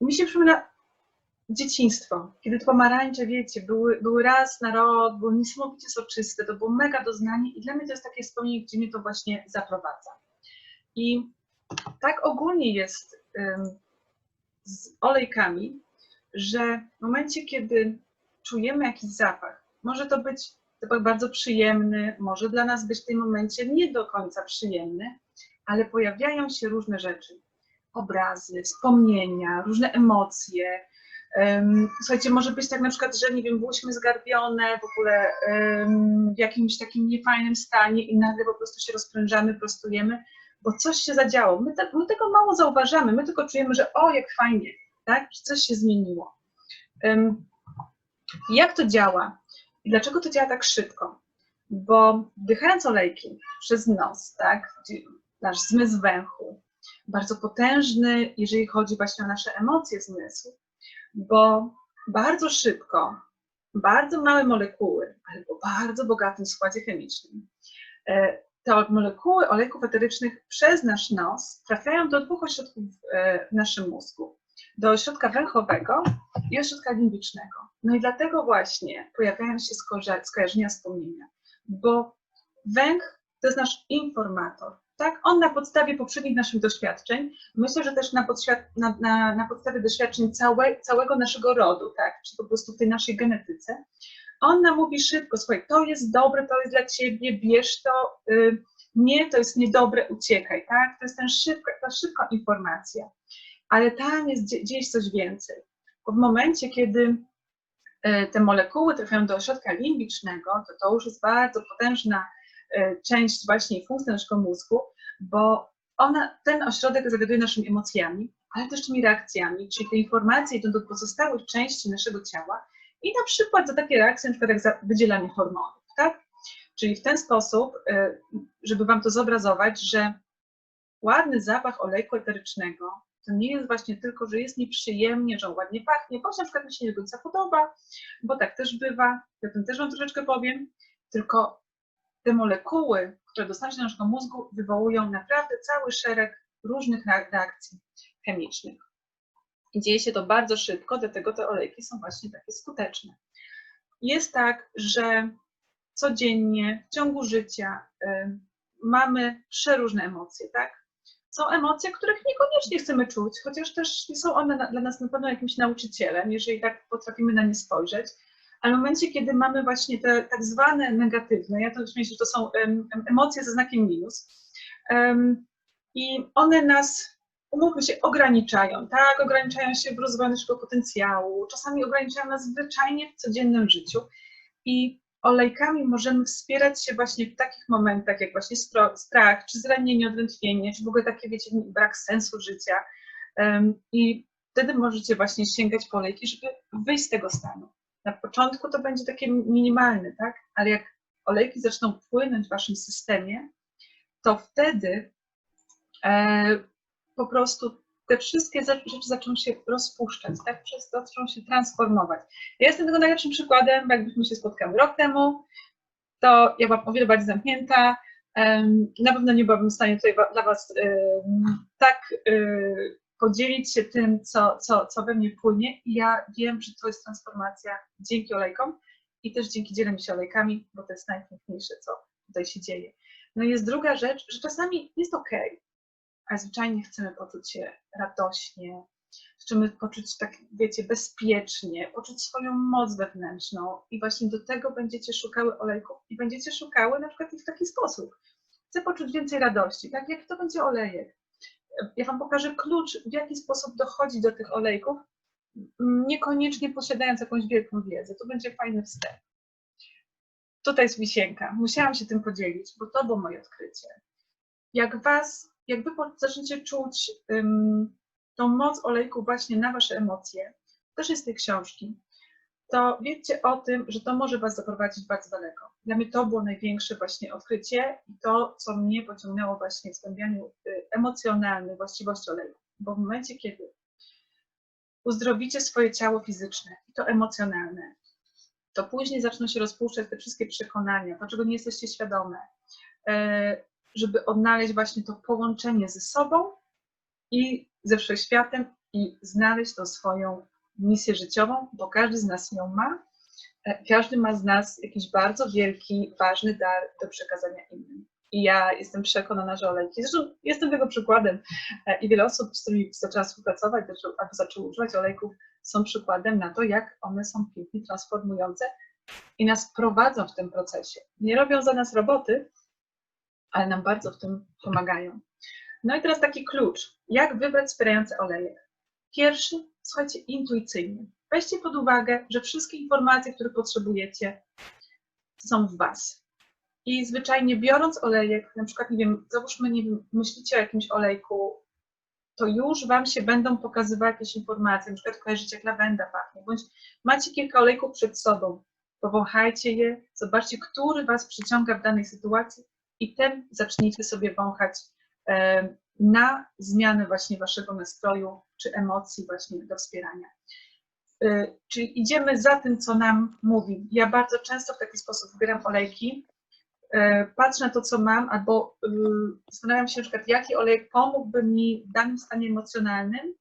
Mi się przypomina dzieciństwo, kiedy te pomarańcze, wiecie, były, były raz na rok, były niesamowicie soczyste, to było mega doznanie i dla mnie to jest takie wspomnienie, gdzie mnie to właśnie zaprowadza. I tak ogólnie jest ym, z olejkami, że w momencie, kiedy czujemy jakiś zapach, może to być zapach bardzo przyjemny, może dla nas być w tym momencie nie do końca przyjemny, ale pojawiają się różne rzeczy. Obrazy, wspomnienia, różne emocje. Słuchajcie, może być tak na przykład, że nie wiem, byłyśmy zgarbione w ogóle w jakimś takim niefajnym stanie i nagle po prostu się rozprężamy, prostujemy, bo coś się zadziało. My, te, my tego mało zauważamy, my tylko czujemy, że o, jak fajnie, tak? Że coś się zmieniło. Jak to działa? I dlaczego to działa tak szybko? Bo wdychając olejki przez nos, tak, nasz zmysł węchu, bardzo potężny, jeżeli chodzi właśnie o nasze emocje zmysłu, bo bardzo szybko, bardzo małe molekuły, ale o bardzo bogatym składzie chemicznym, e, te molekuły olejków eterycznych przez nasz nos trafiają do dwóch ośrodków e, w naszym mózgu. Do ośrodka węchowego i ośrodka limbicznego. No i dlatego właśnie pojawiają się skoja- skojarzenia, wspomnienia, bo węch to jest nasz informator. Tak? On na podstawie poprzednich naszych doświadczeń, myślę, że też na, na, na, na podstawie doświadczeń całe, całego naszego rodu, tak? czy po prostu w tej naszej genetyce, on nam mówi szybko, słuchaj, to jest dobre, to jest dla ciebie, bierz to, y, nie, to jest niedobre, uciekaj, tak? To jest ten szybka, ta szybka informacja. Ale tam jest dzie- gdzieś coś więcej. Bo w momencie, kiedy e, te molekuły trafiają do ośrodka limbicznego, to to już jest bardzo potężna część właśnie funkcji naszego mózgu, bo ona, ten ośrodek zawiaduje naszymi emocjami, ale też tymi reakcjami, czyli te informacje idą do pozostałych części naszego ciała i na przykład za takie reakcje, na przykład jak za wydzielanie hormonów, tak? Czyli w ten sposób, e, żeby Wam to zobrazować, że ładny zapach olejku eterycznego to nie jest właśnie tylko, że jest nieprzyjemnie, że on ładnie pachnie, bądź na przykład mi się nie do końca podoba, bo tak też bywa, ja o tym też Wam troszeczkę powiem, tylko te molekuły, które dostaną się do naszego mózgu, wywołują naprawdę cały szereg różnych re- reakcji chemicznych. Dzieje się to bardzo szybko, dlatego te olejki są właśnie takie skuteczne. Jest tak, że codziennie w ciągu życia y, mamy przeróżne emocje, tak? Są emocje, których niekoniecznie chcemy czuć, chociaż też nie są one na, dla nas na pewno jakimś nauczycielem, jeżeli tak potrafimy na nie spojrzeć. Ale w momencie, kiedy mamy właśnie te tak zwane negatywne, ja to myślę, że to są em, em, emocje ze znakiem minus, i one nas, umówmy się, ograniczają, tak? Ograniczają się w rozwoju naszego potencjału, czasami ograniczają nas zwyczajnie w codziennym życiu. I olejkami możemy wspierać się właśnie w takich momentach, jak właśnie strach, czy zranienie, odrętwienie, czy w ogóle takie, wiecie, brak sensu życia. I wtedy możecie właśnie sięgać po olejki, żeby wyjść z tego stanu. Na początku to będzie takie minimalne, tak? Ale jak olejki zaczną płynąć w waszym systemie, to wtedy e, po prostu te wszystkie rzeczy zaczną się rozpuszczać, tak? Przez to zaczną się transformować. Ja jestem tego najlepszym przykładem, jakbyśmy się spotkały rok temu, to ja byłam o wiele bardziej zamknięta. Na pewno nie byłabym w stanie tutaj dla Was tak y, podzielić się tym, co, co, co we mnie płynie. I ja wiem, że to jest transformacja dzięki olejkom i też dzięki dzieleniu się olejkami, bo to jest najpiękniejsze, co tutaj się dzieje. No i jest druga rzecz, że czasami jest ok, a zwyczajnie chcemy poczuć się radośnie, chcemy poczuć tak, wiecie, bezpiecznie, poczuć swoją moc wewnętrzną i właśnie do tego będziecie szukały olejków i będziecie szukały na przykład ich w taki sposób. Chcę poczuć więcej radości, tak? Jaki to będzie olejek? Ja Wam pokażę klucz, w jaki sposób dochodzi do tych olejków, niekoniecznie posiadając jakąś wielką wiedzę. To będzie fajny wstęp. Tutaj jest wisienka. Musiałam się tym podzielić, bo to było moje odkrycie. Jak Was, jak Wy zaczniecie czuć ym, tą moc olejku właśnie na Wasze emocje, też jest tej książki, to wiedzcie o tym, że to może Was zaprowadzić bardzo daleko. Dla mnie to było największe właśnie odkrycie i to, co mnie pociągnęło właśnie w zgłębianiu y, emocjonalnych właściwości olejku. Bo w momencie, kiedy uzdrowicie swoje ciało fizyczne i to emocjonalne, to później zaczną się rozpuszczać te wszystkie przekonania, to czego nie jesteście świadome, e, żeby odnaleźć właśnie to połączenie ze sobą i ze wszechświatem i znaleźć tą swoją misję życiową, bo każdy z nas ją ma. E, Każdy ma z nas jakiś bardzo wielki, ważny dar do przekazania innym. I ja jestem przekonana, że olejki, zresztą jestem tego przykładem e, i wiele osób, z którymi zaczęłam współpracować, albo zaczęło używać olejków, są przykładem na to, jak one są pięknie transformujące i nas prowadzą w tym procesie. Nie robią za nas roboty, ale nam bardzo w tym pomagają. No i teraz taki klucz. Jak wybrać wspierający olejek? Pierwszy, słuchajcie, intuicyjnie. Weźcie pod uwagę, że wszystkie informacje, których potrzebujecie, są w Was. I zwyczajnie biorąc olejek, na przykład, nie wiem, załóżmy, nie wiem, myślicie o jakimś olejku, to już Wam się będą pokazywały jakieś informacje, na przykład kojarzycie, jak lawenda pachnie, bądź macie kilka olejków przed sobą, powąchajcie je, zobaczcie, który Was przyciąga w danej sytuacji i ten zacznijcie sobie wąchać na zmianę właśnie Waszego nastroju czy emocji właśnie do wspierania. E, Czyli idziemy za tym, co nam mówi. Ja bardzo często w taki sposób wybieram olejki, e, patrzę na to, co mam, albo y, zastanawiam się na przykład, jaki olejek pomógłby mi w danym stanie emocjonalnym.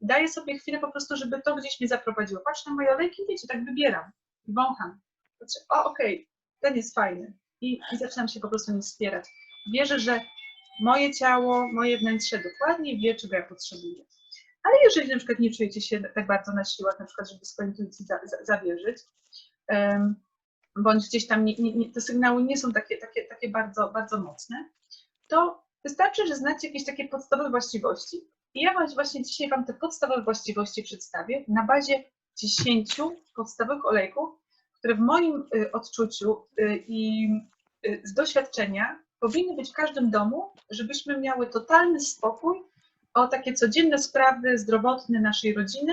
Daję sobie chwilę po prostu, żeby to gdzieś mnie zaprowadziło. Patrzę na moje olejki, wiecie, tak wybieram wącham. Patrzę, o okej, ten jest fajny. I, I zaczynam się po prostu nim wspierać. Wierzę, że moje ciało, moje wnętrze dokładnie wie, czego ja potrzebuję. Ale jeżeli na przykład nie czujecie się tak bardzo na siłach, na przykład, żeby swojej intuicji za, za, zawierzyć, em, bądź gdzieś tam nie, nie, nie, te sygnały nie są takie, takie, takie bardzo, bardzo mocne, to wystarczy, że znacie jakieś takie podstawowe właściwości. I ja właśnie dzisiaj Wam te podstawowe właściwości przedstawię na bazie 10 podstawowych olejków, które w moim y, odczuciu y, i y, z doświadczenia powinny być w każdym domu, żebyśmy miały totalny spokój o takie codzienne sprawy zdrowotne naszej rodziny,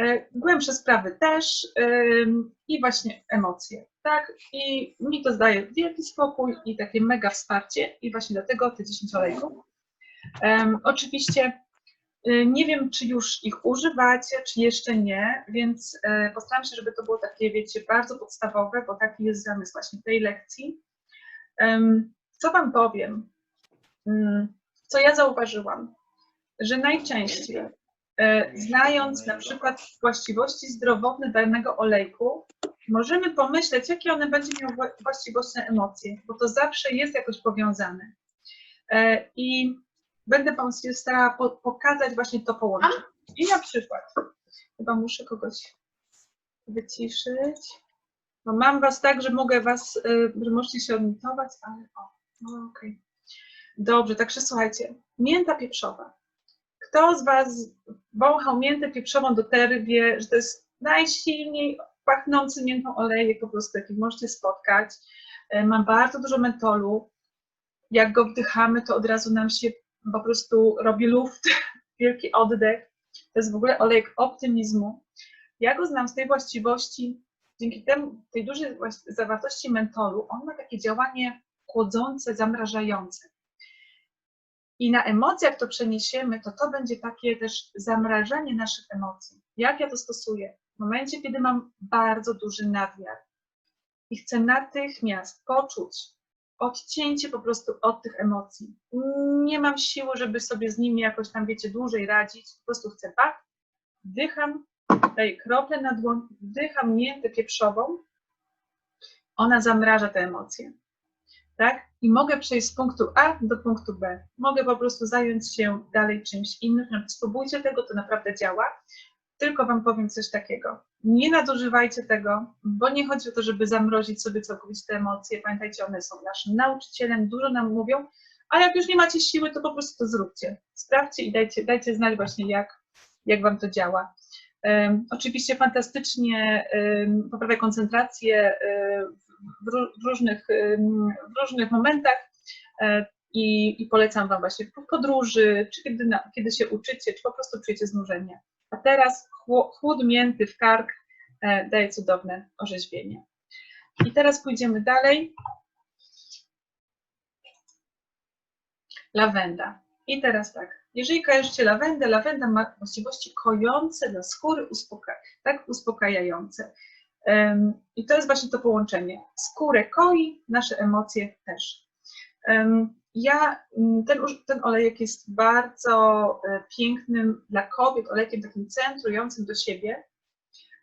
e, głębsze sprawy też ym, i właśnie emocje, tak? I mi to daje wielki spokój i takie mega wsparcie i właśnie dlatego te 10 olejków. Em, oczywiście y, nie wiem, czy już ich używacie, czy jeszcze nie, więc e, postaram się, żeby to było takie, wiecie, bardzo podstawowe, bo taki jest zamysł właśnie tej lekcji. Em, Co Wam powiem? Mm, Co ja zauważyłam? Że najczęściej, e, znając na przykład właściwości zdrowotne danego olejku, możemy pomyśleć, jakie one będzie miały wła- właściwości emocje, bo to zawsze jest jakoś powiązane. E, I będę Wam się starała po, pokazać właśnie to połączenie. I na przykład, chyba muszę kogoś wyciszyć, bo mam Was tak, że mogę Was, y, że możecie się odnotować, ale o, no okej. Dobrze, także słuchajcie, mięta pieprzowa. Kto z Was wąchał miętę pieprzową do tery, wie, że to jest najsilniej pachnący miętą olejek po prostu, jaki możecie spotkać. E, Ma bardzo dużo mentolu. Jak go wdychamy, to od razu nam się po prostu robi luft, wielki oddech. To jest w ogóle olejek optymizmu. Ja go znam z tej właściwości, dzięki temu, tej dużej zawartości mentolu, on ma takie działanie chłodzące, zamrażające. I na emocjach to przeniesiemy, to to będzie takie też zamrażanie naszych emocji. Jak ja to stosuję? W momencie, kiedy mam bardzo duży nadmiar i chcę natychmiast poczuć odcięcie po prostu od tych emocji. Nie mam siły, żeby sobie z nimi jakoś tam, wiecie, dłużej radzić. Po prostu chcę bach, wdycham, daję kroplę na dłoń, wdycham miętę pieprzową. Ona zamraża te emocje. Tak? I mogę przejść z punktu A do punktu B. Mogę po prostu zająć się dalej czymś innym. Spróbujcie tego, to naprawdę działa. Tylko Wam powiem coś takiego. Nie nadużywajcie tego, bo nie chodzi o to, żeby zamrozić sobie całkowicie te emocje. Pamiętajcie, one są naszym nauczycielem, dużo nam mówią, a jak już nie macie siły, to po prostu to zróbcie. Sprawdźcie i dajcie, dajcie znać właśnie, jak, jak Wam to działa. Um, oczywiście fantastycznie um, poprawia koncentrację um, w, ró- w, różnych, w różnych momentach e, i, i polecam Wam właśnie w podróży, czy kiedy, na, kiedy się uczycie, czy po prostu czujecie znużenie. A teraz chłód mięty w kark e, daje cudowne orzeźwienie. I teraz pójdziemy dalej. Lawenda. I teraz tak, jeżeli kojarzycie lawendę, lawenda ma właściwości kojące dla skóry, uspoka tak uspokajające. I to jest właśnie to połączenie. Skórę koi, nasze emocje też. Ja, mm, ten, ten olejek jest bardzo e, pięknym dla kobiet, olejkiem takim centrującym do siebie,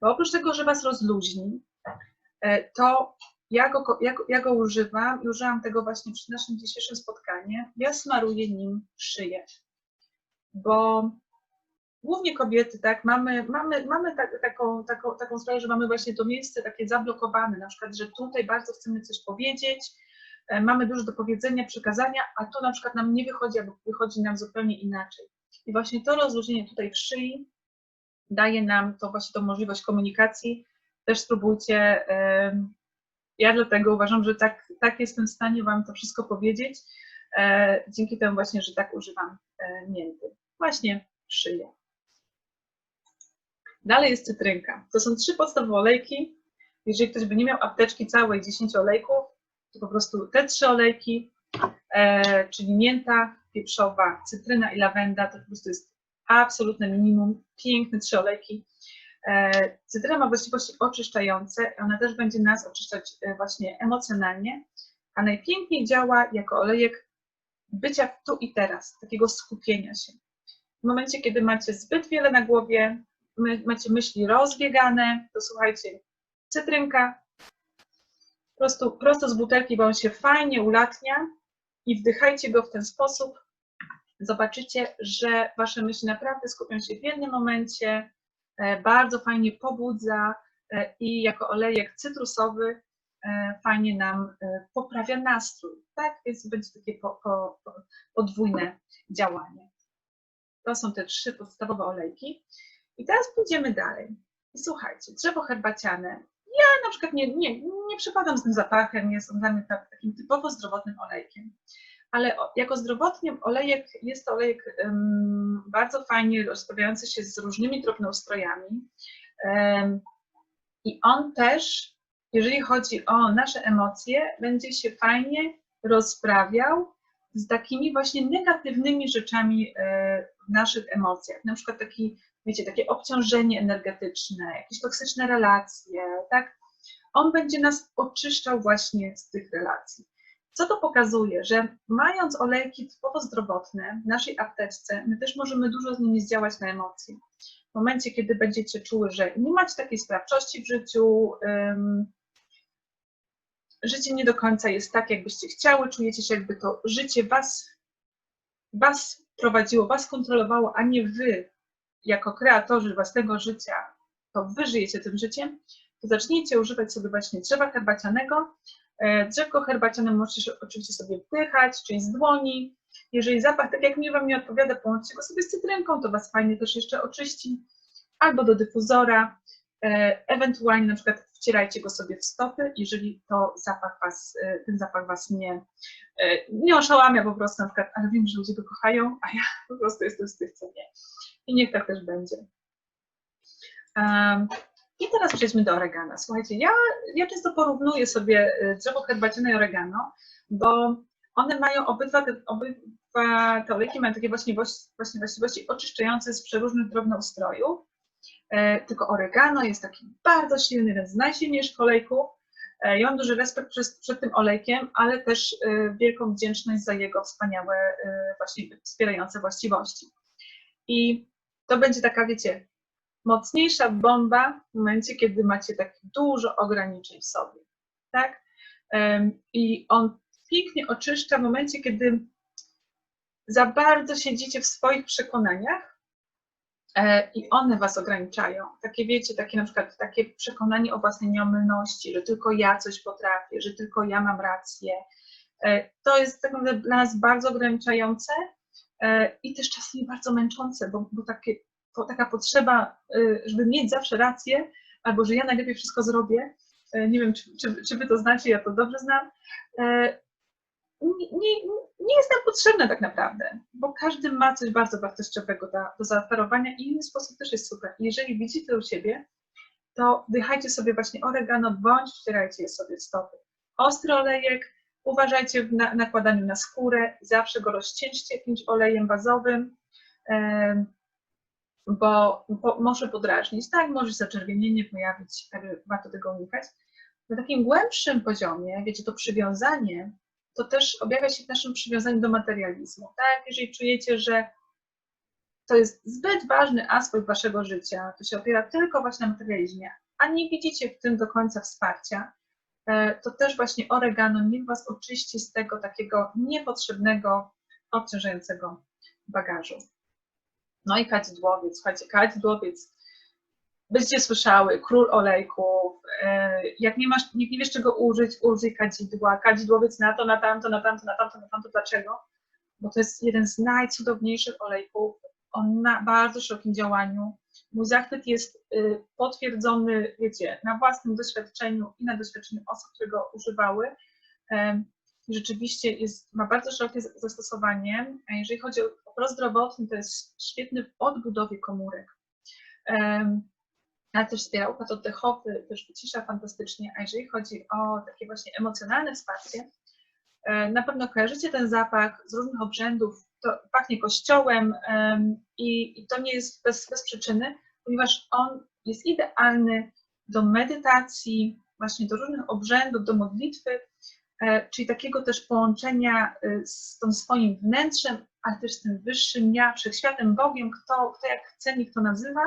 bo oprócz tego, że Was rozluźni, e, to ja go, ja, ja go używam i użyłam tego właśnie przy naszym dzisiejszym spotkaniu. Ja smaruję nim szyję, bo głównie kobiety, tak, mamy, mamy, mamy tak, taką, taką, taką sprawę, że mamy właśnie to miejsce takie zablokowane, na przykład, że tutaj bardzo chcemy coś powiedzieć, e, mamy dużo do powiedzenia, przekazania, a to na przykład nam nie wychodzi, albo wychodzi nam zupełnie inaczej. I właśnie to rozluźnienie tutaj w szyi daje nam to właśnie tą możliwość komunikacji. Też spróbujcie. Ja dlatego uważam, że tak, tak jestem w stanie Wam to wszystko powiedzieć, e, dzięki temu właśnie, że tak używam e, mięty. Właśnie szyję. Dalej jest cytrynka. To są trzy podstawowe olejki. Jeżeli ktoś by nie miał apteczki całej 10 olejków, to po prostu te trzy olejki, e, czyli mięta pieprzowa, cytryna i lawenda, to po prostu jest absolutne minimum. Piękne trzy olejki. E, cytryna ma właściwości oczyszczające, ona też będzie nas oczyszczać e, właśnie emocjonalnie, a najpiękniej działa jako olejek bycia tu i teraz, takiego skupienia się. W momencie, kiedy macie zbyt wiele na głowie, my, macie myśli rozbiegane, to słuchajcie, cytrynka po prostu prosto z butelki, bo on się fajnie ulatnia i wdychajcie go w ten sposób. Zobaczycie, że wasze myśli naprawdę skupią się w jednym momencie, e, bardzo fajnie pobudza e, i jako olejek cytrusowy e, fajnie nam poprawia nastrój, tak? Więc będzie takie po, po, podwójne działanie. To są te trzy podstawowe olejki. I teraz pójdziemy dalej. I słuchajcie, drzewo herbaciane. Ja na przykład nie, nie, nie z tym zapachem, jest on dla mnie tak, takim typowo zdrowotnym olejkiem. Ale jako zdrowotny olejek jest to olejek em, bardzo fajnie rozprawiający się z różnymi drobnoustrojami. Em, I on też, jeżeli chodzi o nasze emocje, będzie się fajnie rozprawiał z takimi właśnie negatywnymi rzeczami e, w naszych emocjach. Na przykład taki, wiecie, takie obciążenie energetyczne, jakieś toksyczne relacje, tak? On będzie nas oczyszczał właśnie z tych relacji. Co to pokazuje? Że mając olejki typowo zdrowotne w naszej apteczce, my też możemy dużo z nimi zdziałać na emocje. W momencie, kiedy będziecie czuły, że nie macie takiej sprawczości w życiu, ym, życie nie do końca jest tak, jakbyście chciały, czujecie się, jakby to życie was, was prowadziło, was kontrolowało, a nie wy, jako kreatorzy własnego życia, to wy żyjecie tym życiem, to zacznijcie używać sobie właśnie drzewa herbacianego. E, Drzewko herbaciane możecie oczywiście sobie wdychać, czyli z dłoni. Jeżeli zapach, tak jak mi Wam nie odpowiada, połączcie go sobie z cytrynką, to Was fajnie też jeszcze oczyści. Albo do dyfuzora. E, Ewentualnie na przykład wcierajcie go sobie w stopy, jeżeli to zapach was, e, ten zapach Was nie, e, nie oszałamia po prostu na przykład, ale wiem, że ludzie go kochają, a ja po prostu jestem z tych, co nie. I niech tak też będzie. I teraz przejdźmy do oregano. Słuchajcie, ja, ja często porównuję sobie y, drzewo herbaciane i oregano, bo one mają obydwa te, obydwa te mają takie właśnie, właśnie właściwości oczyszczające z przeróżnych drobnoustrojów. E, tylko oregano jest taki bardzo silny, jeden z najsilniejszych olejków. E, ja mam duży respekt przed, przed tym olejkiem, ale też e, wielką wdzięczność za jego wspaniałe właśnie wspierające właściwości. I to będzie taka, wiecie, mocniejsza bomba w momencie, kiedy macie tak dużo ograniczeń w sobie, tak? I on pięknie oczyszcza w momencie, kiedy za bardzo siedzicie w swoich przekonaniach i one was ograniczają. Takie wiecie, takie na przykład takie przekonanie o własnej nieomylności, że tylko ja coś potrafię, że tylko ja mam rację. E, To jest tak naprawdę dla nas bardzo ograniczające e, i też czasami bardzo męczące, bo, bo takie taka potrzeba, żeby mieć zawsze rację, albo że ja najlepiej wszystko zrobię. Nie wiem, czy, czy, czy wy to znacie, ja to dobrze znam. Nie, nie, jest nam potrzebne tak naprawdę, bo każdy ma coś bardzo wartościowego do, do zaoferowania i inny sposób też jest super. Jeżeli widzicie u siebie, to wdychajcie sobie właśnie oregano, bądź wcierajcie je sobie w stopy. Ostry olejek, uważajcie w na, nakładaniu na skórę, zawsze go rozcieńczcie jakimś olejem bazowym. Em, bo, może podrażnić, tak, może zaczerwienienie pojawić, tak, warto tego unikać. Na takim głębszym poziomie, wiecie, to przywiązanie to też objawia się w naszym przywiązaniu do materializmu. Tak, jeżeli czujecie, że to jest zbyt ważny aspekt waszego życia, to się opiera tylko właśnie na materializmie, a nie widzicie w tym do końca wsparcia, e, to też właśnie oregano niech was oczyści z tego takiego niepotrzebnego, obciążającego bagażu. No i kadzidłowiec, słuchajcie, kadzidłowiec, będziecie słyszały, król olejków, e, jak nie masz, nie wiesz czego użyć, użyj kadzidła, kadzidłowiec na to, na tamto, na tamto, na tamto, na tamto, dlaczego? Bo to jest jeden z najcudowniejszych olejków, on na bardzo szerokim działaniu. Mój zachwyt jest y, potwierdzony, wiecie, na własnym doświadczeniu i na doświadczeniu osób, które go używały. I rzeczywiście jest, ma bardzo szerokie zastosowanie. A jeżeli chodzi o prozdrowotny, to jest świetny w odbudowie komórek. Ale też wspiera układ oddechowy, też wycisza fantastycznie. A jeżeli chodzi o takie właśnie emocjonalne wsparcie, e, na pewno kojarzycie ten zapach z różnych obrzędów, to pachnie kościołem i, to nie jest bez, bez przyczyny, ponieważ on jest idealny do medytacji, właśnie do różnych obrzędów, do modlitwy, e, czyli takiego też połączenia e, z tym swoim wnętrzem, ale też z tym wyższym ja, wszechświatem, Bogiem, kto, kto jak chce, niech to nazywa,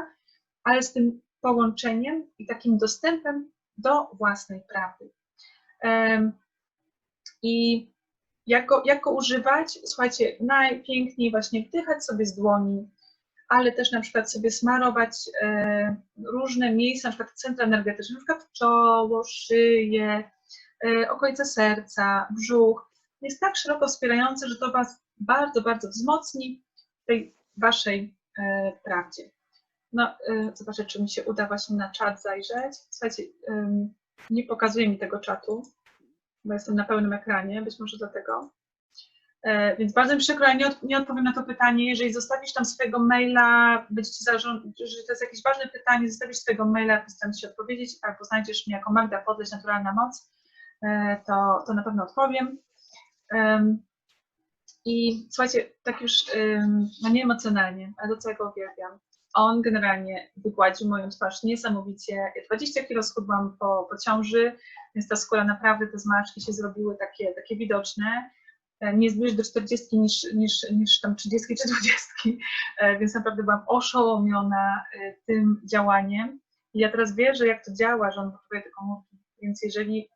ale z tym połączeniem i takim dostępem do własnej prawdy. I jak go, używać? Słuchajcie, najpiękniej właśnie wdychać sobie z dłoni, ale też na przykład sobie smarować e, różne miejsca, na przykład centra energetyczne, na przykład czoło, szyję, e, okolice serca, brzuch. Jest tak szeroko wspierający, że to Was bardzo, bardzo wzmocni w tej Waszej e, prawdzie. No, e, zobaczę, czy mi się uda właśnie na czat zajrzeć. Słuchajcie, nie pokazuje mi tego czatu, bo jestem na pełnym ekranie, być może dlatego. E, więc bardzo mi przykro, ja nie, od, nie odpowiem na to pytanie. Jeżeli zostawisz tam swojego maila, będzie ci zarząd, że to jest jakieś ważne pytanie, zostawisz swojego maila, postaram się odpowiedzieć, albo znajdziesz mnie jako Magda Podleś, Naturalna Moc, e, to, to na pewno odpowiem. I słuchajcie, tak już no nie emocjonalnie, ale do co ja go uwielbiam. On generalnie wygładził moją twarz niesamowicie. Ja 20 kilo schudłam po, po ciąży, więc ta skóra naprawdę, te zmarszki się zrobiły takie, takie widoczne. E, nie bliżej do 40 niż, niż, niż tam 30 czy 20, e, więc naprawdę byłam oszołomiona e, tym działaniem. I ja teraz wierzę, jak to działa, że on potrzebuje te komórki. Więc jeżeli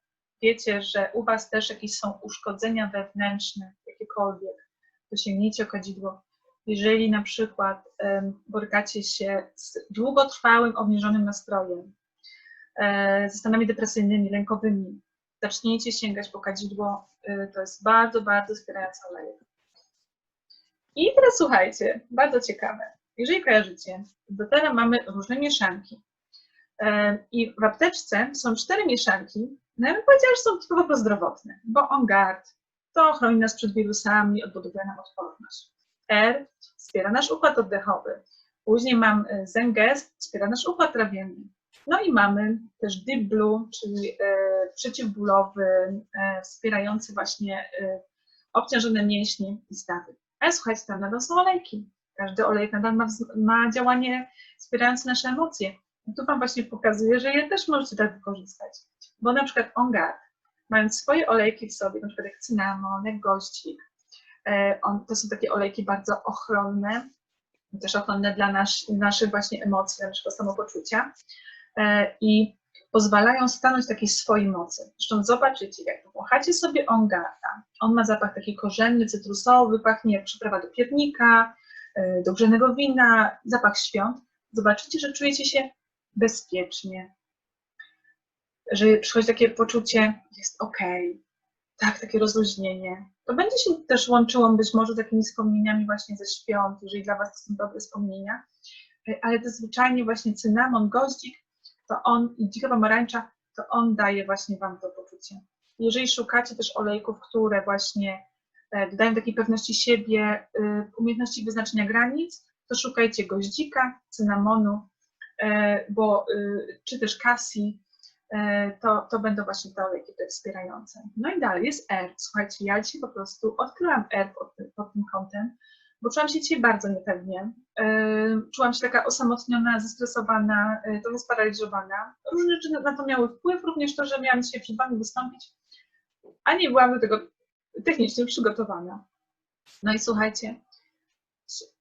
wiecie, że u Was też jakieś są uszkodzenia wewnętrzne, jakiekolwiek, to sięgnijcie o kadzidło. Jeżeli na przykład borykacie się z długotrwałym, obniżonym nastrojem, ze stanami depresyjnymi, lękowymi, zacznijcie sięgać po kadzidło. Y, to jest bardzo, bardzo wspierający olejek. I teraz słuchajcie, bardzo ciekawe. Jeżeli kojarzycie, do teraz mamy różne mieszanki. Y, I w apteczce są cztery mieszanki. No ja bym powiedziała, że są typowo prozdrowotne, bo On Guard to chroni nas przed wirusami, odbudowuje nam odporność. R wspiera nasz układ oddechowy. Później mam y, Zengest, wspiera nasz układ trawienny. No i mamy też Deep Blue, czyli e, przeciwbólowy, e, wspierający właśnie obciążone mięśnie i stawy. Ale słuchajcie, tam nadal są olejki. Każdy olejek nadal ma, ma działanie wspierające nasze emocje. I tu Wam właśnie pokazuję, że je też możecie tak wykorzystać. Bo na przykład On Guard, mając swoje olejki w sobie, na przykład jak cynamon, jak gościk, on, to są takie olejki bardzo ochronne, też ochronne dla nas, naszych właśnie emocji, naszego samopoczucia. E, i pozwalają stanąć takiej swojej mocy. Zresztą zobaczycie, jak powąchacie sobie ongata, on ma zapach taki korzenny, cytrusowy, pachnie jak przyprawa do piernika, e, do grzenego wina, zapach świąt. Zobaczycie, że czujecie się bezpiecznie, że przychodzi takie poczucie, jest ok, tak, takie rozluźnienie. To będzie się też łączyło być może z takimi wspomnieniami właśnie ze świąt, jeżeli dla Was to są dobre wspomnienia, e, ale to zwyczajnie właśnie cynamon, goździk to on i dzika pomarańcza, to on daje właśnie Wam to poczucie. Jeżeli szukacie też olejków, które właśnie e, dodają takiej pewności siebie, e, umiejętności wyznaczenia granic, to szukajcie goździka, cynamonu, bo, czy też kasji, to, to będą właśnie te olejki te wspierające. No i dalej jest R. Słuchajcie, ja dzisiaj po prostu odkryłam R pod, pod tym kątem, bo czułam się dzisiaj bardzo niepewnie. E, czułam się taka osamotniona, zestresowana, e, trochę sparaliżowana. Różne rzeczy na to miały wpływ, również to, że miałam dzisiaj przed Wami wystąpić, a nie byłam do tego technicznie przygotowana. No i słuchajcie,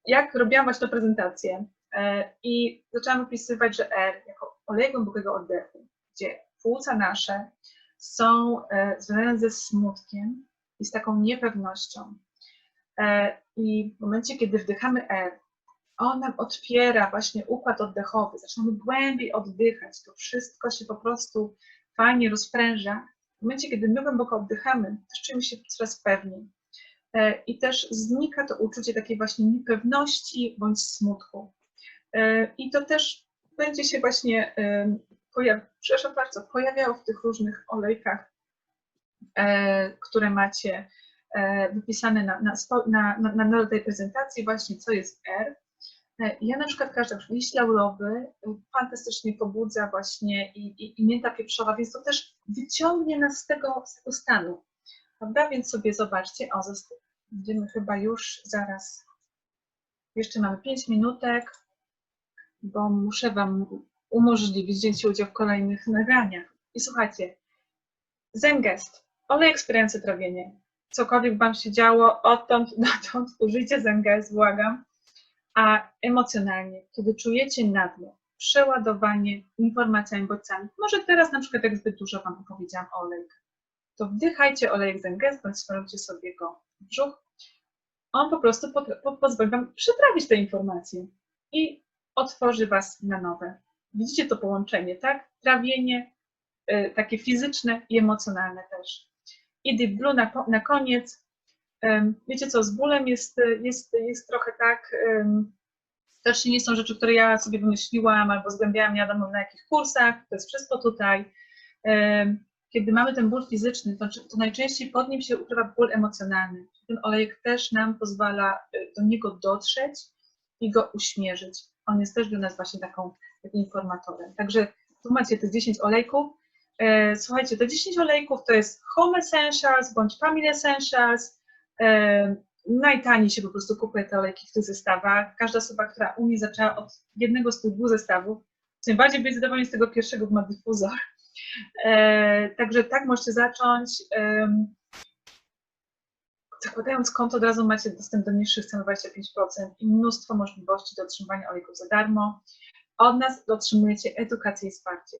jak robiłam właśnie tę prezentację e, i zaczęłam opisywać, że R jako olej głębokiego oddechu, gdzie płuca nasze są e, związane ze smutkiem i z taką niepewnością. E, I w momencie, kiedy wdychamy R, on nam otwiera właśnie układ oddechowy, zaczynamy głębiej oddychać, to wszystko się po prostu fajnie rozpręża. W momencie, kiedy my głęboko oddychamy, też czujemy się coraz pewniej. E, I też znika to uczucie takiej właśnie niepewności bądź smutku. E, I to też będzie się właśnie pojaw, przepraszam bardzo, pojawiało w tych różnych olejkach, e, które macie wypisane na, na, na, na, na tej prezentacji, właśnie co jest R. Ja na przykład każdy liść laurowy fantastycznie pobudza właśnie i, i, i mięta pieprzowa, więc to też wyciągnie nas z tego, z tego stanu. Prawda? Więc sobie zobaczcie, o, będziemy chyba już zaraz, jeszcze mamy 5 minutek, bo muszę Wam umożliwić wzięcie udziału w kolejnych nagraniach. I słuchajcie, Zengest, olej eksperymency trawienie. Cokolwiek Wam się działo, odtąd dotąd użyjcie Zengest, błagam. A emocjonalnie, kiedy czujecie nadmiar, przeładowanie informacjami, bodźcami, może teraz na przykład jak zbyt dużo Wam opowiedziałam o olejkach, to wdychajcie olejek Zengest, bądź sprawdźcie sobie go w brzuch. On po prostu po, po, pozwoli Wam przetrawić te informacje i otworzy Was na nowe. Widzicie to połączenie, tak? Trawienie, y, takie fizyczne i emocjonalne też. I Deep Blue na, na koniec. wiecie co, z bólem jest, jest, jest trochę tak, też nie są rzeczy, które ja sobie wymyśliłam albo zgłębiałam nie wiadomo na jakich kursach, to jest wszystko tutaj kiedy mamy ten ból fizyczny, to, to najczęściej pod nim się ukrywa ból emocjonalny. Ten olejek też nam pozwala y, do niego dotrzeć i go uśmierzyć. On jest też dla nas właśnie taką, takim informatorem. Także tu macie te 10 olejków. E, słuchajcie, te 10 olejków to jest Home Essentials bądź Family Essentials. E, najtaniej się po prostu kupuje te olejki w tych zestawach. Każda osoba, która u mnie zaczęła od jednego z tych dwóch zestawów, najbardziej być zadowoleni z tego pierwszego, bo ma dyfuzor E, także tak możecie zacząć. Zakładając konto, od razu macie dostęp do niższych cen 25% i mnóstwo możliwości do otrzymywania olejków za darmo. Od nas otrzymujecie edukację i wsparcie.